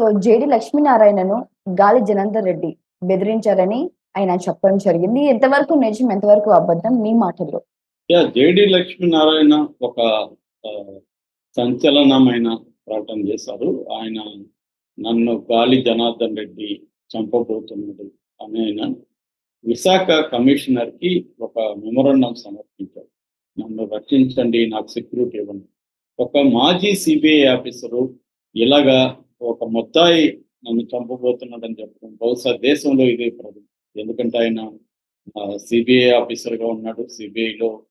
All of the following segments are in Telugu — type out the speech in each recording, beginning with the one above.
సో జేడి లక్ష్మీనారాయణను గాలి జనందర్ రెడ్డి బెదిరించారని ఆయన చెప్పడం జరిగింది. ఎంతవరకు నిజం ఎంతవరకు అబద్ధం? మీ మాటల్లో యా జేడి లక్ష్మీనారాయణ ఒక సంచలనమైన ప్రకటన చేశారు. ఆయన నన్ను గాలి జనార్దన్ రెడ్డి చంపబోతున్నాడు అని ఆయన విశాఖ కమిషనర్కి ఒక మెమొరండం సమర్పించారు. నన్ను రక్షించండి నాకు సెక్యూరిటీ ఇవ్వండి. ఒక మాజీ సిబిఐ ఆఫీసరు ఇలాగా ఒక మొత్తాయి నన్ను చంపబోతున్నాడని చెప్పడం. బహుశా దేశంలో ఇదే ప్రథమం ఎందుకంటే ఆయన సిబిఐ ఆఫీసర్గా ఉన్నాడు. సిబిఐలో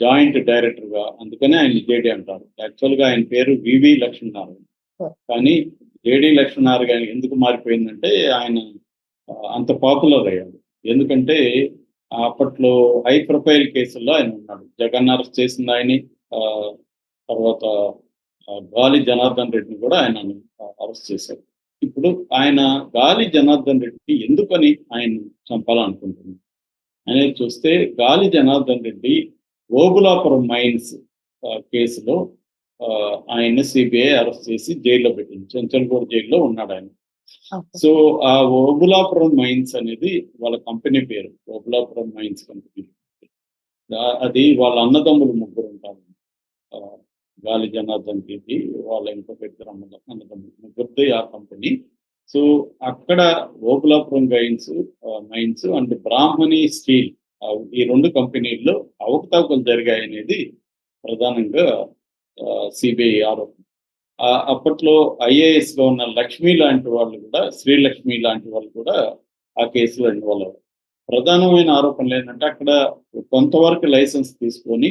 జాయింట్ డైరెక్టర్గా అందుకనే ఆయన జేడి అంటారు. యాక్చువల్గా ఆయన పేరు వివి లక్ష్మీనారాయణ. కానీ జేడి లక్ష్మీనారాయణ ఎందుకు మారిపోయిందంటే ఆయన అంత పాపులర్ అయ్యాడు. ఎందుకంటే అప్పట్లో హై ప్రొఫైల్ కేసుల్లో ఆయన ఉన్నాడు. జగన్ అరెస్ట్ చేసింది ఆయన. తర్వాత గాలి జనార్దన్ రెడ్డిని కూడా ఆయన అరెస్ట్ చేశారు. ఇప్పుడు ఆయన గాలి జనార్దన్ రెడ్డి ఎందుకని ఆయన చంపాలనుకుంటున్నారు? అనేది చూస్తే గాలి జనార్దన్ రెడ్డి ఓబులాపురం మైన్స్ కేసులో ఆ, ఆయన్ని సిబిఐ అరెస్ట్ చేసి జైల్లో పెట్టింది. చెంచల్గూడ జైల్లో ఉన్నాడు ఆయన. సో ఆ ఓబులాపురం మైన్స్ అనేది వాళ్ళ కంపెనీ పేరు. ఓబులాపురం మైన్స్ కంపెనీ అది వాళ్ళ అన్నదమ్ములు ముగ్గురు ఉంటారు. గాలి జనార్దన్ రెడ్డి వాళ్ళ ఇంకొక ఇద్దరు అన్న అన్నదమ్ములు ఆ కంపెనీ సో అక్కడ ఓబులాపురం గైన్స్ మైన్స్ అండ్ బ్రాహ్మణి స్టీల్ ఈ రెండు కంపెనీల్లో అవకతవకలు జరిగాయి అనేది ప్రధానంగా సిబిఐ ఆరోపణ. ఆ, అప్పట్లో ఐఏఎస్ ఉన్న లక్ష్మి లాంటి వాళ్ళు కూడా శ్రీలక్ష్మి లాంటి వాళ్ళు కూడా ఆ కేసులో ఇన్వాల్వ్ అయ్యారు. ప్రధానమైన ఆరోపణలు ఏంటంటే అక్కడ కొంతవరకు లైసెన్స్ తీసుకొని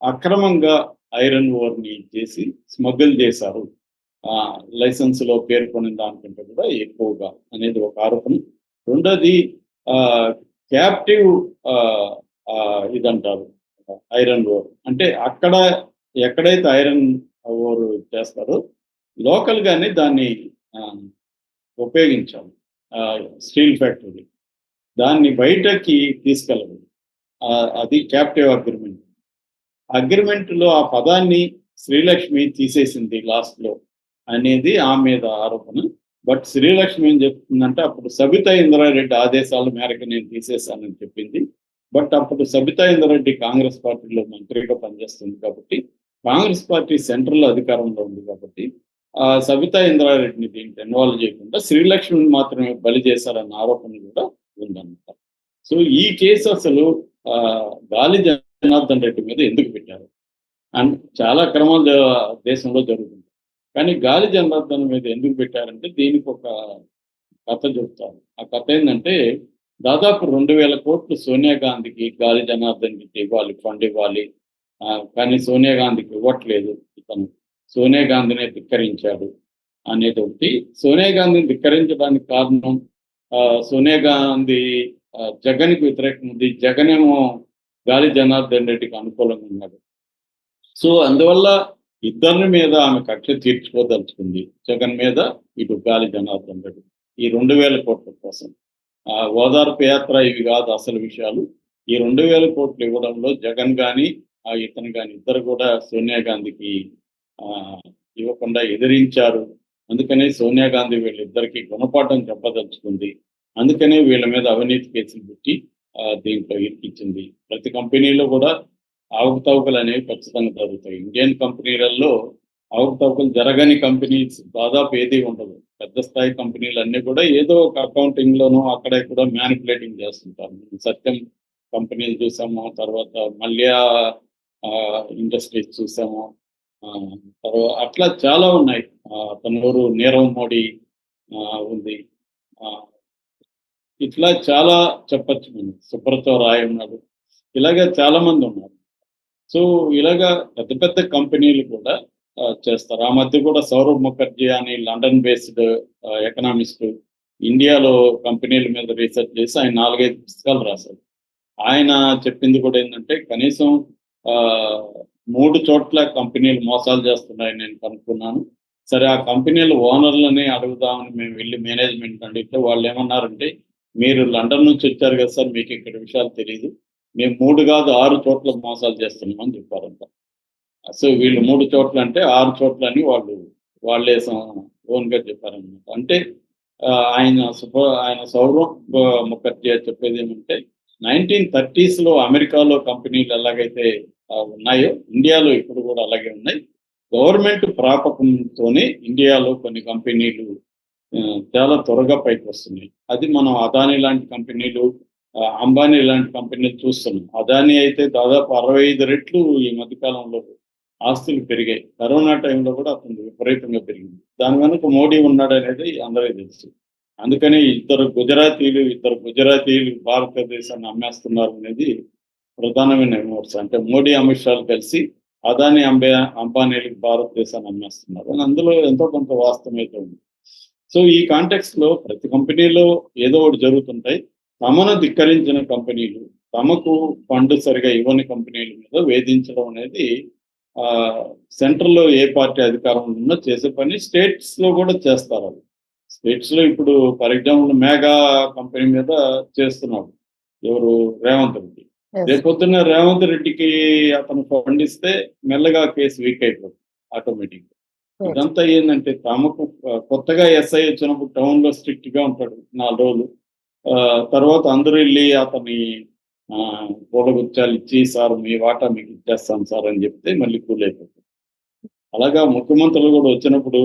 అక్రమంగా ఐరన్ ఓర్ని చేసి స్మగ్గిల్ చేశారు. ఆ లైసెన్స్లో పేర్కొనిన దానికంటే కూడా ఎక్కువగా అనేది ఒక ఆరోపణ. రెండోది ఆ క్యాప్టివ్ ఇదంటారు ఐరన్ ఓర్ అంటే అక్కడ ఎక్కడైతే ఐరన్ ఓర్ చేస్తారో లోకల్ గానే దాన్ని ఆ, ఉపయోగించాలి. Steel factory. దాన్ని బయటకి తీసుకెళ్ళదు ఆ, అది క్యాప్టివ్ అగ్రిమెంట్ అగ్రిమెంట్లో ఆ పదాన్ని శ్రీలక్ష్మి తీసేసింది లాస్ట్లో అనేది ఆమె మీద ఆరోపణ. బట్ శ్రీలక్ష్మి ఏం చెప్తుందంటే అప్పుడు సబితా ఇంద్రారెడ్డి ఆదేశాల మేరకు నేను తీసేశానని చెప్పింది. బట్ అప్పుడు సబితా ఇంద్రారెడ్డి కాంగ్రెస్ పార్టీలో మంత్రిగా పనిచేస్తుంది కాబట్టి కాంగ్రెస్ పార్టీ సెంట్రల్ అధికారంలో ఉంది కాబట్టి ఆ సబితా ఇంద్రారెడ్డిని దీంట్లో ఇన్వాల్వ్ చేయకుండా శ్రీలక్ష్మిని మాత్రమే బలి చేశారన్న ఆరోపణ కూడా ఉందన్నమాట. సో ఈ కేసు అసలు గాలి జనార్దన్ రెడ్డి మీద ఎందుకు పెట్టారు? అండ్ చాలా క్రమాలు దేశంలో జరుగుతుంది. కానీ గాలి జనార్దన్ మీద ఎందుకు పెట్టారంటే దీనికి ఒక కథ చెప్తారు. ఆ కథ ఏంటంటే దాదాపు రెండు వేల కోట్లు సోనియా గాంధీకి గాలి జనార్దన్కి ఇవ్వాలి ఫండ్ ఇవ్వాలి. కానీ సోనియా గాంధీకి ఇవ్వట్లేదు ఇతను. సోనియా గాంధీనే ధిక్కరించాడు అనేది ఒకటి సోనియా గాంధీని ధిక్కరించడానికి కారణం ఆ, సోనియా గాంధీ జగన్కి వ్యతిరేకం ఉంది. జగన్ ఏమో గాలి జనార్దన్ రెడ్డికి అనుకూలంగా ఉన్నాడు. సో అందువల్ల ఇద్దరి మీద ఆమె కక్ష తీర్చుకోదలుచుకుంది. జగన్ మీద ఇటు గాలి జనార్దన్ రెడ్డి. ఈ రెండు వేల కోట్ల కోసం. ఆ ఓదార్పు యాత్ర ఇవి కాదు అసలు విషయాలు. ఈ రెండు వేల కోట్లు ఇవ్వడంలో జగన్ గాని ఆ ఇతను కానీ ఇద్దరు కూడా సోనియా గాంధీకి ఇవ్వకుండా ఎదిరించారు. అందుకనే సోనియా గాంధీ వీళ్ళిద్దరికి గుణపాఠం చెప్పదలుచుకుంది. అందుకనే వీళ్ళ మీద అవినీతి కేసులు పెట్టి దీంట్లో ఇచ్చింది. ప్రతి కంపెనీలో కూడా అవకతవకలు అనేవి ఖచ్చితంగా జరుగుతాయి. ఇండియన్ కంపెనీలలో అవకతవకలు జరగని కంపెనీస్ దాదాపు ఏది ఉండదు. పెద్ద స్థాయి కంపెనీలు అన్ని కూడా ఏదో ఒక అకౌంటింగ్ లోనో అక్కడ కూడా మ్యానిపులేటింగ్ చేస్తుంటారు. సత్యం కంపెనీలు చూసాము తర్వాత మల్యా ఇండస్ట్రీస్ చూసాము. ఆ, తర్వాత అట్లా చాలా ఉన్నాయి. ఆ, తనూరు నీరవ్ మోడీ ఆ, ఉంది. ఆ, ఇట్లా చాలా చెప్పచ్చు మనం. సుబ్రతో రాయ్ ఉన్నాడు ఇలాగా చాలా మంది ఉన్నారు. సో ఇలాగా పెద్ద పెద్ద కంపెనీలు కూడా చేస్తారు. ఆ మధ్య కూడా సౌరవ్ ముఖర్జీ అని లండన్ బేస్డ్ ఎకనామిస్ట్ ఇండియాలో కంపెనీల మీద రీసెర్చ్ చేసి ఆయన నాలుగైదు పుస్తకాలు రాశారు. ఆయన చెప్పింది కూడా ఏంటంటే కనీసం ఆ, మూడు చోట్ల కంపెనీలు మోసాలు చేస్తున్నాయని నేను కనుక్కున్నాను. సరే ఆ కంపెనీల ఓనర్లని అడుగుదామని మేము వెళ్ళి మేనేజ్మెంట్ అడిగితే వాళ్ళు ఏమన్నారంటే మీరు లండన్ నుంచి వచ్చారు కదా సార్ మీకు ఇక్కడ విషయాలు తెలియదు మేము మూడు కాదు ఆరు చోట్ల మోసాలు చేస్తున్నాం అని చెప్పారంట సో వీళ్ళు మూడు చోట్ల అంటే ఆరు చోట్ల అని వాళ్ళు వాళ్ళే ఓన్గా చెప్పారనమాట అంటే ఆయన సుభ ఆయన సౌరవ్ ముఖర్జీ చెప్పేది ఏమంటే నైన్టీన్ థర్టీస్లో అమెరికాలో కంపెనీలు ఎలాగైతే ఉన్నాయో ఇండియాలో ఇప్పుడు కూడా అలాగే ఉన్నాయి. గవర్నమెంట్ ప్రాపకంతోనే ఇండియాలో కొన్ని కంపెనీలు చాలా త్వరగా పైకి వస్తున్నాయి అది మనం అదాని లాంటి కంపెనీలు అంబానీ లాంటి కంపెనీలు చూస్తున్నాం. అదాని అయితే దాదాపు అరవై ఐదు రెట్లు ఈ మధ్య కాలంలో ఆస్తులు పెరిగాయి. కరోనా టైంలో కూడా అతను విపరీతంగా పెరిగింది. దాని వెనుక మోడీ ఉన్నాడు అనేది అందరికీ తెలుసు. అందుకని ఇద్దరు గుజరాతీలు ఇద్దరు గుజరాతీలు భారతదేశాన్ని అమ్మేస్తున్నారు అనేది ప్రధానమైన విమర్శ. అంటే మోడీ అమిత్ షాలు కలిసి అదాని అంబే అంబానీలకు భారతదేశాన్ని అమ్మేస్తున్నారు. అని అందులో ఎంతో కొంత వాస్తవం అయితే ఉంది. సో ఈ కాంటెక్స్ట్లో ప్రతి కంపెనీలో ఏదో ఒకటి జరుగుతుంటాయి. తమను ధిక్కరించిన కంపెనీలు తమకు ఫండ్ సరిగా ఇవ్వని కంపెనీల మీద వేధించడం అనేది ఆ సెంట్రల్లో ఏ పార్టీ అధికారంలో ఉన్నా చేసే పని స్టేట్స్లో కూడా చేస్తారు అది స్టేట్స్లో ఇప్పుడు ఫర్ ఎగ్జాంపుల్ మేఘా కంపెనీ మీద చేస్తున్నాడు ఎవరు? రేవంత్ రెడ్డి. Yes. రేపొద్దున రేవంత్ రెడ్డికి అతను ఫండ్ ఇస్తే మెల్లగా కేసు వీక్ అయిపోతుంది ఆటోమేటిక్ Yes. ఇదంతా ఏంటంటే తమకు కొత్తగా ఎస్ఐ వచ్చినప్పుడు టౌన్లో స్ట్రిక్ట్గా ఉంటాడు నాలుగు రోజులు. ఆ, తర్వాత అందరూ వెళ్ళి అతని పూలగుచ్చాలు ఇచ్చి సార్ మీ వాటా మీకు ఇచ్చేస్తాను సార్ అని చెప్తే మళ్ళీ కూలైపోతుంది అయిపోతుంది అలాగా ముఖ్యమంత్రులు కూడా వచ్చినప్పుడు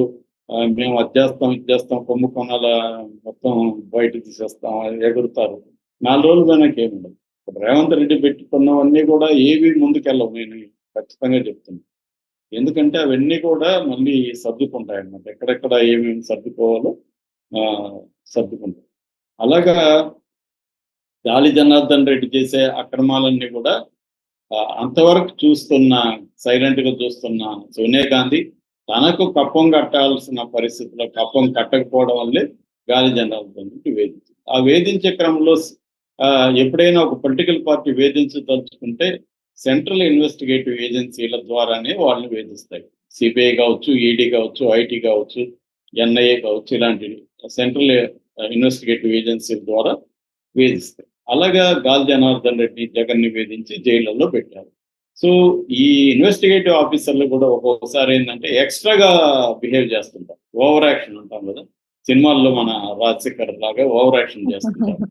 మేము అది చేస్తాం ఇది చేస్తాం మొత్తం బయట తీసేస్తాం అని ఎగురుతారు. నాలుగు రోజులు వెనక్కి ఏముండదు. ఇప్పుడు రేవంత్ రెడ్డి పెట్టుకున్నవన్నీ కూడా ఏవి ముందుకెళ్ళవు నేను ఖచ్చితంగా చెప్తున్నాను. ఎందుకంటే అవన్నీ కూడా మళ్ళీ సర్దుకుంటాయి అన్నమాట ఎక్కడెక్కడ ఏమేమి సర్దుకోవాలో ఆ, సర్దుకుంటాయి. అలాగా గాలి జనార్దన్ రెడ్డి చేసే అక్రమాలన్నీ కూడా అంతవరకు చూస్తున్న సైలెంట్గా చూస్తున్న సోనియా గాంధీ తనకు కప్పం కట్టాల్సిన పరిస్థితిలో కప్పం కట్టకపోవడం వల్లే గాలి జనార్దన్ రెడ్డి వేధించింది ఆ వేధించే క్రమంలో ఆ, ఎప్పుడైనా ఒక పొలిటికల్ పార్టీ వేధించదలుచుకుంటే సెంట్రల్ ఇన్వెస్టిగేటివ్ ఏజెన్సీల ద్వారానే వాళ్ళని వేధిస్తాయి. సిబిఐ కావచ్చు ఈడీ కావచ్చు ఐటీ కావచ్చు ఎన్ఐఏ కావచ్చు ఇలాంటి సెంట్రల్ ఇన్వెస్టిగేటివ్ ఏజెన్సీల ద్వారా వేధిస్తాయి. అలాగా గాల్ జనార్దన్ రెడ్డి జగన్ని వేధించి జైళ్ళలో పెట్టారు. సో ఈ ఇన్వెస్టిగేటివ్ ఆఫీసర్లు కూడా ఒక్కొక్కసారి ఏంటంటే ఎక్స్ట్రాగా బిహేవ్ చేస్తుంటారు. ఓవర్ యాక్షన్ ఉంటాం కదా. సినిమాల్లో మన రాజశేఖర్ లాగా ఓవర్ యాక్షన్ చేస్తుంటారు.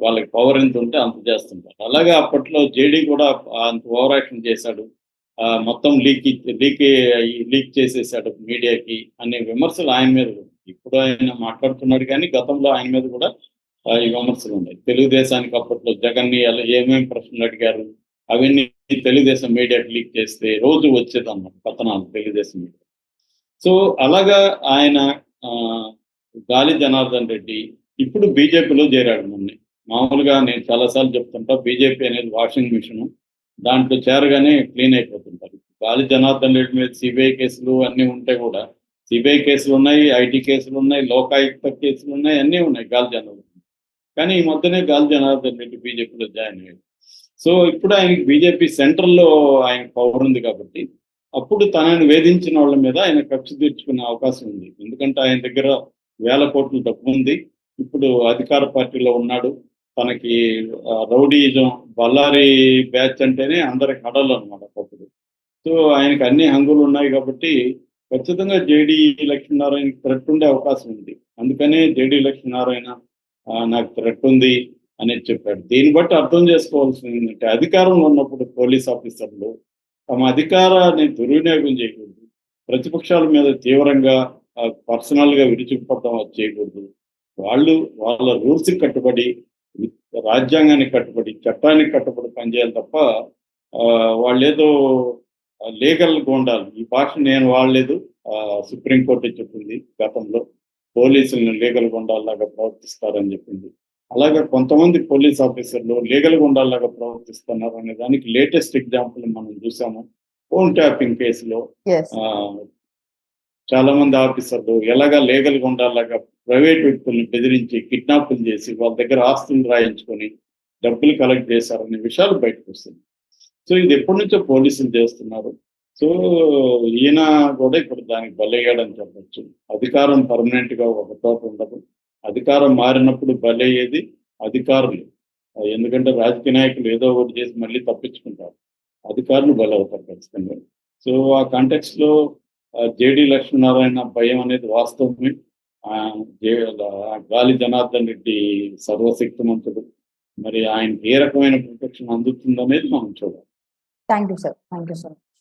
వాళ్ళకి పవర్ ఎంత ఉంటే అంత చేస్తుంటారు. అలాగే అప్పట్లో జేడీ కూడా అంత ఓవర్ యాక్షన్ చేశాడు. ఆ, మొత్తం లీక్ లీక్ లీక్ చేసేసాడు మీడియాకి అనే విమర్శలు ఆయన మీద ఇప్పుడు ఆయన మాట్లాడుతున్నాడు కానీ గతంలో ఆయన మీద కూడా ఈ విమర్శలు ఉన్నాయి. తెలుగుదేశానికి అప్పట్లో జగన్ని ఎలా ఏమేమి ప్రశ్నలు అడిగారు? అవన్నీ తెలుగుదేశం మీడియాకి లీక్ చేస్తే రోజు వచ్చేదన్నమాట కథనాలు తెలుగుదేశం మీడియా సో అలాగా ఆయన ఆ, గాలి జనార్దన్ రెడ్డి ఇప్పుడు బీజేపీలో చేరాడు మొన్నే. మామూలుగా నేను చాలాసార్లు చెప్తుంటా బీజేపీ అనేది వాషింగ్ మిషన్. దాంట్లో చేరగానే క్లీన్ అయిపోతుంటారు. గాలి జనార్దన్ రెడ్డి మీద సిబిఐ కేసులు అన్నీ ఉంటే కూడా సిబిఐ కేసులు ఉన్నాయి ఐటీ కేసులు ఉన్నాయి లోకాయుక్త కేసులు ఉన్నాయి అన్నీ ఉన్నాయి గాలి జనార్దన్ కానీ ఈ మధ్యనే గాలి జనార్దన్ రెడ్డి బీజేపీలో జాయిన్ అయ్యాడు. సో ఇప్పుడు ఆయనకి బీజేపీ సెంటర్లో ఆయన పవర్ ఉంది కాబట్టి అప్పుడు తనని వేధించిన వాళ్ళ మీద ఆయన కక్ష తీర్చుకునే అవకాశం ఉంది. ఎందుకంటే ఆయన దగ్గర వేల కోట్ల డబ్బు ఉంది. ఇప్పుడు అధికార పార్టీలో ఉన్నాడు. తనకి రౌడీజం బళ్ళారి బ్యాచ్ అంటేనే అందరికి హడలు అనమాట ఒకప్పుడు సో ఆయనకి అన్ని హంగులు ఉన్నాయి కాబట్టి ఖచ్చితంగా జేడి లక్ష్మీనారాయణ థ్రెట్ ఉండే అవకాశం ఉంది. అందుకనే జేడి లక్ష్మీనారాయణ నాకు థ్రెట్ ఉంది అనేది చెప్పాడు. దీన్ని బట్టి అర్థం చేసుకోవాల్సింది ఏంటంటే అధికారంలో ఉన్నప్పుడు పోలీస్ ఆఫీసర్లు తమ అధికారాన్ని దుర్వినియోగం చేయకూడదు. ప్రతిపక్షాల మీద తీవ్రంగా పర్సనల్గా చేయకూడదు. వాళ్ళు వాళ్ళ రూల్స్ కట్టుబడి రాజ్యాంగానికి కట్టుబడి చట్టానికి కట్టుబడి పనిచేయాలి తప్ప ఆ, వాళ్ళు ఏదో లీగల్ గోండాలు. ఈ భాష నేను వాడలేదు. సుప్రీంకోర్టు చెప్పింది గతంలో. పోలీసులను లీగల్ గుండాల్లాగా ప్రవర్తిస్తారని చెప్పింది. అలాగే కొంతమంది పోలీస్ ఆఫీసర్లు లీగల్ గుండాల్లాగా ప్రవర్తిస్తున్నారు అనే దానికి లేటెస్ట్ ఎగ్జాంపుల్ మనం చూసాము. ఫోన్ ట్యాపింగ్ కేసులో చాలా మంది ఆఫీసర్లు ఎలాగా లీగల్గా ఉండాలగా ప్రైవేట్ వ్యక్తుల్ని బెదిరించి కిడ్నాపులు చేసి వాళ్ళ దగ్గర ఆస్తులు రాయించుకొని డబ్బులు కలెక్ట్ చేశారనే విషయాలు బయటకు వస్తుంది సో ఇది ఎప్పటి నుంచో పోలీసులు చేస్తున్నారు. సో ఈయన కూడా ఇప్పుడు దానికి బలయ్యాడని చెప్పచ్చు. అధికారం పర్మనెంట్గా ఒక చోట ఉండదు. అధికారం మారినప్పుడు బలయ్యేది అధికారులు. ఎందుకంటే రాజకీయ నాయకులు ఏదో ఒకటి చేసి మళ్ళీ తప్పించుకుంటారు. అధికారులు బలవుతారు ఖచ్చితంగా. సో ఆ కాంటెక్స్ట్లో జేడి లక్ష్మీనారాయణ భయం అనేది వాస్తవమే. గాలి జనార్దన్ రెడ్డి సర్వశక్తిమంతుడు. మరి ఆయనకి ఏ రకమైన ప్రొటెక్షన్ అందుతుందనేది మనం చూడాలి. Thank you sir. Thank you sir.